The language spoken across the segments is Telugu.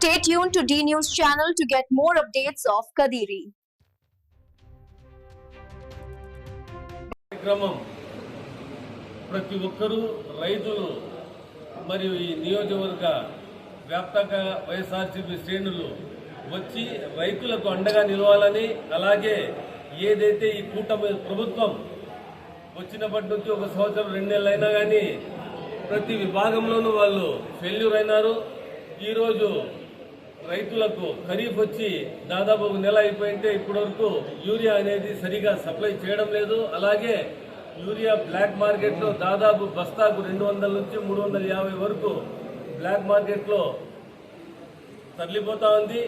Stay tuned to D News channel to get more updates of Kadiri. కార్యక్రమం ప్రతి ఒక్కరూ రైతులు మరియు ఈ నియోజకవర్గ వ్యాప్తంగా వైఎస్ఆర్సీపీ శ్రేణులు వచ్చి రైతులకు అండగా నిలవాలని అలాగే ఏదైతే ఈ కూటమి ప్రభుత్వం వచ్చినప్పటి నుంచి ఒక సంవత్సరం రెండు కానీ ప్రతి విభాగంలోనూ వాళ్ళు ఫెయిల్యూర్ అయినారు ఈరోజు రైతులకు ఖరీఫ్ వచ్చి దాదాపు ఒక నెల అయిపోయింటే ఇప్పటివరకు యూరియా అనేది సరిగా సప్లై చేయడం లేదు. అలాగే యూరియా బ్లాక్ మార్కెట్లో దాదాపు బస్తాకు రెండు వందల నుంచి మూడు వందల యాభై వరకు బ్లాక్ మార్కెట్లో తరలిపోతా ఉంది.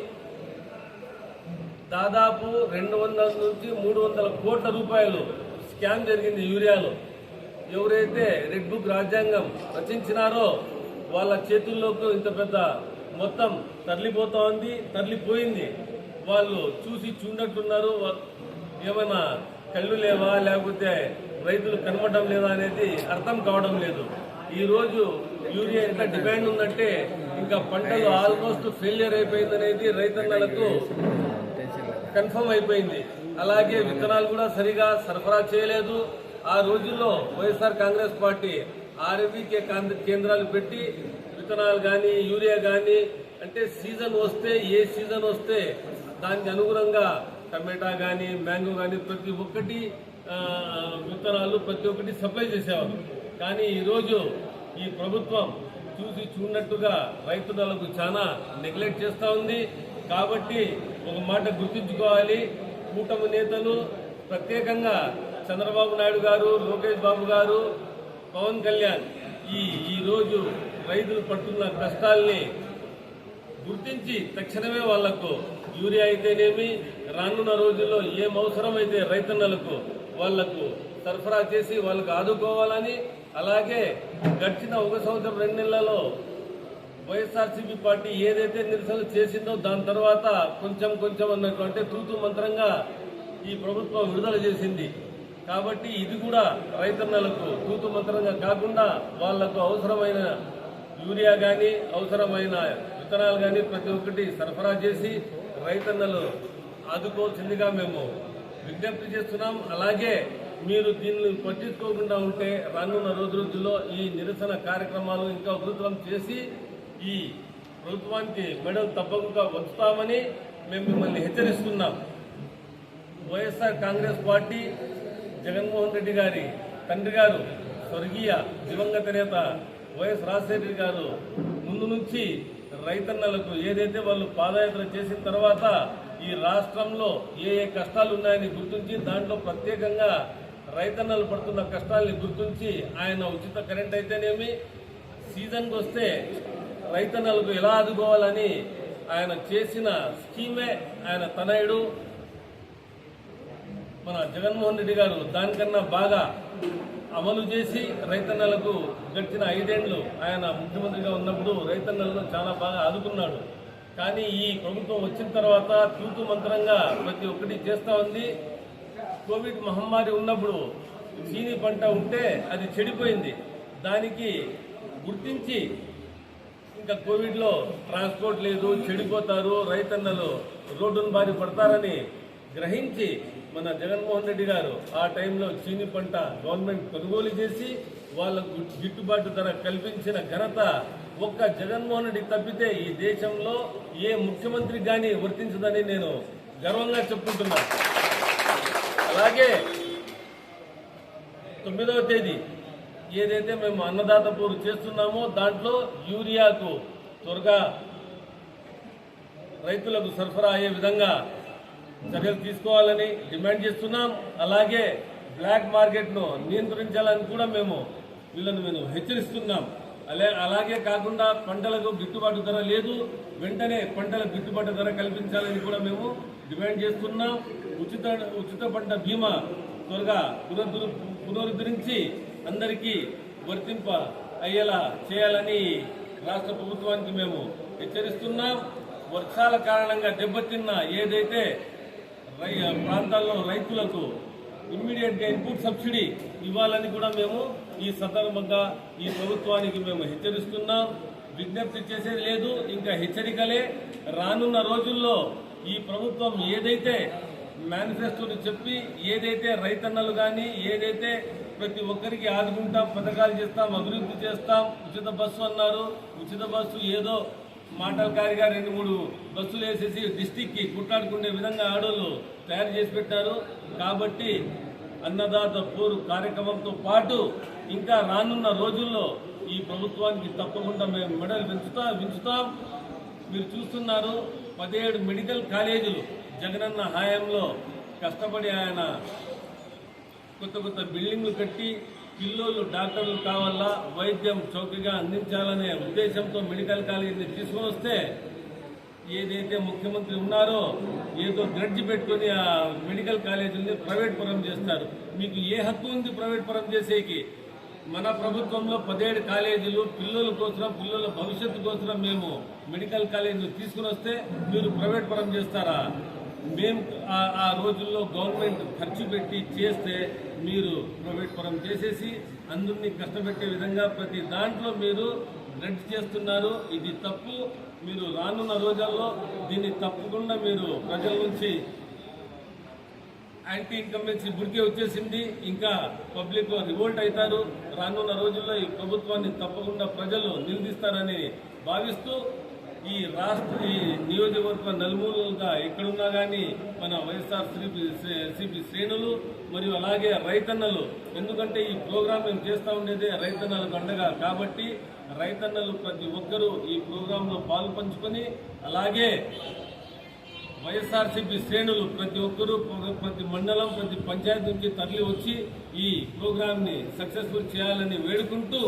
దాదాపు రెండు వందల నుంచి మూడు వందల కోట్ల రూపాయలు స్కామ్ జరిగింది యూరియాలో. ఎవరైతే రెడ్ బుక్ రాజ్యాంగం రచించినారో వాళ్ళ చేతుల్లోకి ఇంత పెద్ద మొత్తం తరలిపోతా ఉంది తరలిపోయింది. వాళ్ళు చూసి చూడట్టున్నారు ఏమైనా కళ్ళు లేవా? లేకపోతే రైతులు కనబడడం లేదా అనేది అర్థం కావడం లేదు. ఈ రోజు యూరియా ఎంత డిమాండ్ ఉందంటే ఇంకా పంటలు ఆల్మోస్ట్ ఫెయిలియర్ అయిపోయిందనేది రైతన్నలకు కన్ఫర్మ్ అయిపోయింది. అలాగే విత్తనాలు కూడా సరిగా సరఫరా చేయలేదు. ఆ రోజుల్లో వైఎస్ఆర్ కాంగ్రెస్ పార్టీ ఆర్ఎంపీకే కేంద్రాలు పెట్టి విత్తనాలు కానీ యూరియా కానీ అంటే సీజన్ వస్తే ఏ సీజన్ వస్తే దానికి అనుగుణంగా టమాటా కానీ మ్యాంగో కానీ ప్రతి ఒక్కటి విత్తనాలు ప్రతి ఒక్కటి సప్లై చేసేవారు కానీ ఈరోజు ఈ ప్రభుత్వం చూసి చూడనట్టుగా రైతులకు చాలా నెగ్లెక్ట్ చేస్తూ ఉంది. కాబట్టి ఒక మాట గుర్తుంచుకోవాలి. కూటమి నేతలు ప్రత్యేకంగా చంద్రబాబు నాయుడు గారు లోకేష్ బాబు గారు పవన్ కళ్యాణ్ ఈ ఈ రోజు రైతులు పడుతున్న కష్టాల్ని గుర్తించి తక్షణమే వాళ్ళకు యూరియా అయితేనేమి? రానున్న రోజుల్లో ఏం అవసరమైతే రైతన్నలకు వాళ్ళకు సరఫరా చేసి వాళ్ళకు ఆదుకోవాలని అలాగే గడిచిన ఒక సంవత్సరం రెండు నెలలలో వైఎస్ఆర్సీపీ పార్టీ ఏదైతే నిరసనలు చేసిందో దాని తర్వాత కొంచెం కొంచెం అన్నట్టు అంటే తూతు మంత్రంగా ఈ ప్రభుత్వం విడుదల చేసింది. కాబట్టి ఇది కూడా రైతన్నలకు తూతు మంత్రంగా కాకుండా వాళ్ళకు అవసరమైన యూరియా కానీ అవసరమైన విత్తనాలు కానీ ప్రతి ఒక్కటి సరఫరా చేసి రైతన్నలు ఆదుకోవాల్సిందిగా మేము విజ్ఞప్తి చేస్తున్నాం. అలాగే మీరు దీన్ని పట్టించుకోకుండా ఉంటే రానున్న రోజు రోజుల్లో ఈ నిరసన కార్యక్రమాలు ఇంకా ఉధృతం చేసి ఈ ప్రభుత్వానికి మెడలు తప్పకుండా వంచుతామని మేము మిమ్మల్ని హెచ్చరిస్తున్నాం. వైఎస్ఆర్ కాంగ్రెస్ పార్టీ జగన్మోహన్ రెడ్డి గారి తండ్రి గారు స్వర్గీయ దివంగత నేత వైఎస్ రాజశేఖర్ గారు ముందు నుంచి రైతన్నలకు ఏదైతే వాళ్ళు పాదయాత్ర చేసిన తర్వాత ఈ రాష్ట్రంలో ఏ ఏ కష్టాలు ఉన్నాయని గుర్తించి దాంట్లో ప్రత్యేకంగా రైతన్నలు పడుతున్న కష్టాలని గుర్తించి ఆయన ఉచిత కరెంట్ అయితేనేమి? సీజన్కి వస్తే రైతన్నలకు ఎలా ఆదుకోవాలని ఆయన చేసిన స్కీమే ఆయన తనయుడు. మన జగన్మోహన్ రెడ్డి గారు దానికన్నా బాగా అమలు చేసి రైతన్నలకు గడిచిన ఐదేళ్ళు ఆయన ముఖ్యమంత్రిగా ఉన్నప్పుడు రైతన్నలను చాలా బాగా ఆదుకున్నాడు. కానీ ఈ ప్రభుత్వం వచ్చిన తర్వాత తూతు మంత్రంగా ప్రతి ఒక్కటి చేస్తూ ఉంది. కోవిడ్ మహమ్మారి ఉన్నప్పుడు చీని పంట ఉంటే అది చెడిపోయింది. దానికి గుర్తించి ఇంకా కోవిడ్లో ట్రాన్స్పోర్ట్ లేదు చెడిపోతారు రైతన్నలు రోడ్డును బారి పడతారని గ్రహించి మన జగన్మోహన్ రెడ్డి గారు ఆ టైంలో చీని పంట గవర్నమెంట్ కొనుగోలు చేసి వాళ్ళకు గిట్టుబాటు ధర కల్పించిన ఘనత ఒక్క జగన్మోహన్ రెడ్డి తప్పితే ఈ దేశంలో ఏ ముఖ్యమంత్రి కానీ వర్తించదని నేను గర్వంగా చెప్పుకుంటున్నాను అలాగే తొమ్మిదవ తేదీ ఏదైతే మేము అన్నదాత పూరు చేస్తున్నామో దాంట్లో యూరియాకు త్వరగా రైతులకు సరఫరా అయ్యే విధంగా చర్యలు తీసుకోవాలని డిమాండ్ చేస్తున్నాం. అలాగే బ్లాక్ మార్కెట్ను నియంత్రించాలని కూడా మేము వీళ్ళను మేము హెచ్చరిస్తున్నాం. అలా అలాగే కాకుండా పంటలకు గిట్టుబాటు ధర లేదు. వెంటనే పంటలకు గిట్టుబాటు ధర కల్పించాలని కూడా మేము డిమాండ్ చేస్తున్నాం. ఉచిత ఉచిత పంట బీమా త్వరగా పునరుద్ధరి పునరుద్ధరించి అందరికీ వర్తింప అయ్యేలా చేయాలని రాష్ట్ర ప్రభుత్వానికి మేము హెచ్చరిస్తున్నాం. వర్షాల కారణంగా దెబ్బతిన్న ఏదైతే ప్రాంతాల్లో రైతులకు ఇమ్మీడియట్గా ఇన్పుట్ సబ్సిడీ ఇవ్వాలని కూడా మేము ఈ సందర్భంగా ఈ ప్రభుత్వానికి మేము హెచ్చరిస్తున్నాం. విజ్ఞప్తి చేసేది లేదు ఇంకా హెచ్చరికలే. రానున్న రోజుల్లో ఈ ప్రభుత్వం ఏదైతే మేనిఫెస్టోని చెప్పి ఏదైతే రైతన్నలు కానీ ఏదైతే ప్రతి ఒక్కరికి ఆదుకుంటాం పథకాలు చేస్తాం అభివృద్ధి చేస్తాం ఉచిత బస్సు అన్నారు. ఉచిత బస్సు ఏదో మాటలకారిగా రెండు మూడు బస్సులు వేసేసి డిస్టిక్ కుట్లాడుకునే విధంగా ఆడోళ్ళు తయారు చేసి పెట్టారు. కాబట్టి అన్నదాత పూర్ కార్యక్రమంతో పాటు ఇంకా రానున్న రోజుల్లో ఈ ప్రభుత్వానికి తప్పకుండా మేము మెడల్ పెంచుతా పెంచుతాం మీరు చూస్తున్నారు పదిహేడు మెడికల్ కాలేజీలు జగనన్న హయాంలో కష్టపడి ఆయన కొత్త కొత్త బిల్డింగ్లు కట్టి పిల్లోళ్ళు డాక్టర్లు కావాలా? వైద్యం చౌకగా అందించాలనే ఉద్దేశంతో మెడికల్ కాలేజీని తీసుకొని వస్తే ఏదైతే ముఖ్యమంత్రి ఉన్నారో ఏదో గ్రడ్జి పెట్టుకుని ఆ మెడికల్ కాలేజీని ప్రైవేట్ పరం చేస్తారు. మీకు ఏ హక్కు ఉంది ప్రైవేట్ పరం చేసేకి? మన ప్రభుత్వంలో పదిహేడు కాలేజీలు పిల్లల కోసం పిల్లల భవిష్యత్తు కోసం మేము మెడికల్ కాలేజీలు తీసుకుని వస్తే మీరు ప్రైవేట్ పరం చేస్తారా? మేము ఆ- రోజుల్లో గవర్నమెంట్ ఖర్చు పెట్టి చేస్తే మీరు ప్రైవేట్ పరం చేసేసి అందరినీ కష్టపెట్టే విధంగా ప్రతి దాంట్లో మీరు రెడ్ చేస్తున్నారు. ఇది తప్పు. మీరు రానున్న రోజుల్లో దీన్ని తప్పకుండా మీరు ప్రజల నుంచి యాంటీ ఇన్కంబెన్సీ బుడికే వచ్చేసింది. ఇంకా పబ్లిక్ రివోల్ట్ అవుతారు. రానున్న రోజుల్లో ఈ ప్రభుత్వాన్ని తప్పకుండా ప్రజలు నిలదీస్తారని భావిస్తూ ఈ రాష్ట్ర ఈ నియోజకవర్గ నలుమూలలుగా ఎక్కడున్నా కానీ మన వైఎస్ఆర్ సిపి సిపి శ్రేణులు మరియు అలాగే రైతన్నలు. ఎందుకంటే ఈ ప్రోగ్రాం మేము చేస్తూ ఉండేదే రైతన్నలకు అండగా. కాబట్టి రైతన్నలు ప్రతి ఒక్కరూ ఈ ప్రోగ్రాంలో పాలు పంచుకొని అలాగే వైఎస్ఆర్సీపీ శ్రేణులు ప్రతి ఒక్కరూ ప్రతి మండలం ప్రతి పంచాయతీ నుంచి తరలి వచ్చి ఈ ప్రోగ్రాంని సక్సెస్ఫుల్ చేయాలని వేడుకుంటూ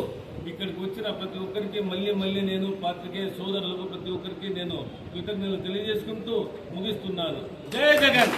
ఇక్కడికి వచ్చిన ప్రతి ఒక్కరికి మళ్ళీ మళ్ళీ నేను పాత్రికేయ సోదరులకు ప్రతి ఒక్కరికి నేను కృతజ్ఞతలు తెలియజేసుకుంటూ ముగిస్తున్నాను. జగన్!